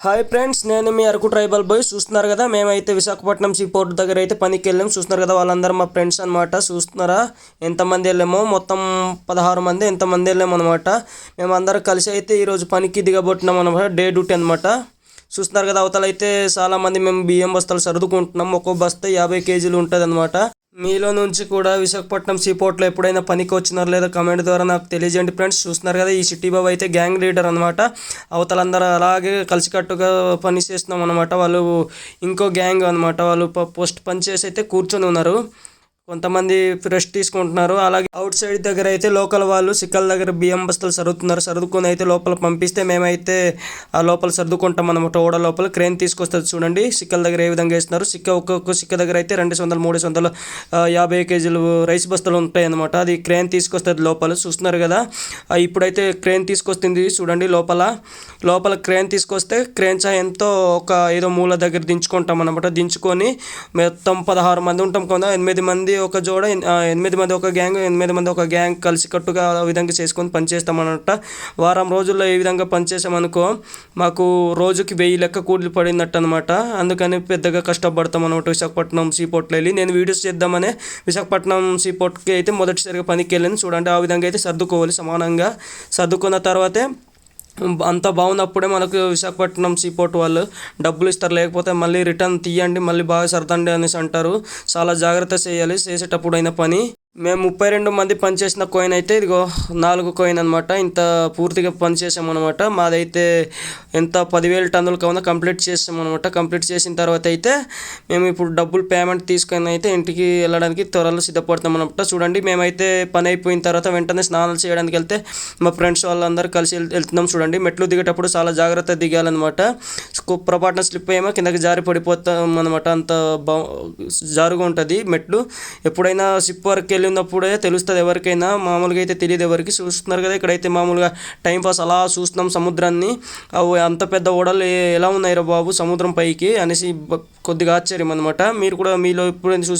Hi friends నేను మీ Araku tribal bye చూస్తున్నారు కదా మేమైతే విశాఖపట్నం సీ పోర్ట్ దగ్గర అయితే పనికి వెళ్ళాము చూస్తున్నారు కదా వాళ్ళందరూ మా ఫ్రెండ్స్ అనమాట చూస్తున్నారా? ఎంతమంది వెళ్ళామో? మొత్తం పదహారు మంది ఎంతమంది వెళ్ళాము అనమాట మేమందరం కలిసి అయితే ఈరోజు పనికి దిగబోతున్నాం అనమాట డే డ్యూటీ అనమాట చూస్తున్నారు కదా అవతల అయితే మేము బియ్యం బస్తాలు సర్దుకుంటున్నాం. ఒక్కో బస్తా యాభై కేజీలు ఉంటుంది అనమాట మీలో నుంచి కూడా విశాఖపట్నం సీపోర్ట్లో ఎప్పుడైనా పనికి వచ్చినారు లేదా కమెంట్ ద్వారా నాకు తెలియజేయండి ఫ్రెండ్స్. చూస్తున్నారు కదా ఈ సిటీ బాబు అయితే గ్యాంగ్ లీడర్ అనమాట అవతలందరూ అలాగే కలిసికట్టుగా పని చేస్తున్నాం అనమాట వాళ్ళు ఇంకో గ్యాంగ్ అనమాట వాళ్ళు పోస్ట్ పని చేసి అయితే కూర్చొని ఉన్నారు. కొంతమంది రెస్ట్ తీసుకుంటున్నారు. అలాగే అవుట్ సైడ్ దగ్గర అయితే లోకల్ వాళ్ళు సిక్కల దగ్గర బియ్యం బస్తాలు సర్దుతున్నారు. సర్దుకొని అయితే లోపల పంపిస్తే మేమైతే ఆ లోపల సర్దుకుంటాం అనమాట ఓడ లోపల క్రేన్ తీసుకొస్తుంది చూడండి. సిక్కల దగ్గర ఏ విధంగా వేస్తున్నారు. సిక్క ఒక్కొక్క సిక్క దగ్గర అయితే రెండు వందలు మూడు వందలు యాభై కేజీలు రైస్ బస్తాలు ఉంటాయి అనమాట అది క్రేన్ తీసుకొస్తుంది లోపల. చూస్తున్నారు కదా? ఇప్పుడైతే క్రేన్ తీసుకొస్తుంది చూడండి లోపల. లోపల క్రేన్ తీసుకొస్తే క్రేన్ సాయంతో ఒక ఏదో మూల దగ్గర దించుకుంటాం అనమాట దించుకొని మొత్తం పదహారు మంది ఉంటాం కొంత ఎనిమిది మంది ఒక జోడ ఎనిమిది మంది ఒక గ్యాంగ్ ఎనిమిది మంది ఒక గ్యాంగ్ కలిసికట్టుగా ఆ విధంగా చేసుకొని పనిచేస్తామన్నట్ట వారం రోజుల్లో ఈ విధంగా పనిచేసామనుకో మాకు రోజుకి వెయ్యి లెక్క కూలీలు పడినట్టు అనమాట అందుకని పెద్దగా కష్టపడతాం అనమాట విశాఖపట్నం సీపోర్ట్లో వెళ్ళి. నేను వీడియోస్ చేద్దామనే విశాఖపట్నం సీపోర్ట్కి అయితే మొదటిసారిగా పనికి వెళ్ళాను చూడండి ఆ విధంగా అయితే సర్దుకోవాలి సమానంగా. సర్దుకున్న తర్వాతే అంత బాగున్నప్పుడే మనకు విశాఖపట్నం సీపోర్ట్ వాళ్ళు డబ్బులు ఇస్తారు. లేకపోతే మళ్ళీ రిటర్న్ తీయండి మళ్ళీ బాగా సర్దండి అనేసి అంటారు. చాలా జాగ్రత్త చేయాలి చేసేటప్పుడు అయిన పని. మేము ముప్పై రెండు మంది పనిచేసిన కాయిన్ అయితే ఇదిగో నాలుగు కాయిన్ అనమాట ఇంత పూర్తిగా పనిచేసామన్నమాట మాదైతే ఎంత పదివేల టన్నులు కావున కంప్లీట్ చేసాం అనమాట కంప్లీట్ చేసిన తర్వాత అయితే మేము ఇప్పుడు డబ్బులు పేమెంట్ తీసుకొని అయితే ఇంటికి వెళ్ళడానికి త్వరలో సిద్ధపడతామన్నమాట చూడండి మేమైతే పని అయిపోయిన తర్వాత వెంటనే స్నానాలు చేయడానికి వెళ్తే మా ఫ్రెండ్స్ వాళ్ళందరూ కలిసి వెళ్తున్నాం చూడండి. మెట్లు దిగేటప్పుడు చాలా జాగ్రత్త దిగాలన్నమాట. స్కూ- పొరపాటున స్లిప్ అయ్యామో కిందకి జారి పడిపోతాం అనమాట అంత బా జారుగా ఉంటుంది మెట్లు. ఎప్పుడైనా షిప్ వరకు వెళ్ళినప్పుడే తెలుస్తుంది ఎవరికైనా. మామూలుగా అయితే తెలియదు ఎవరికి. చూస్తున్నారు కదా ఇక్కడైతే మామూలుగా టైం పాస్ అలా చూస్తున్నాం సముద్రాన్ని. అవి అంత పెద్ద ఓడలు ఎలా ఉన్నాయి రా బాబు సముద్రం పైకి అనేసి కొద్దిగా ఆశ్చర్యం అనమాట మీరు కూడా మీలో ఎప్పుడైనా చూసి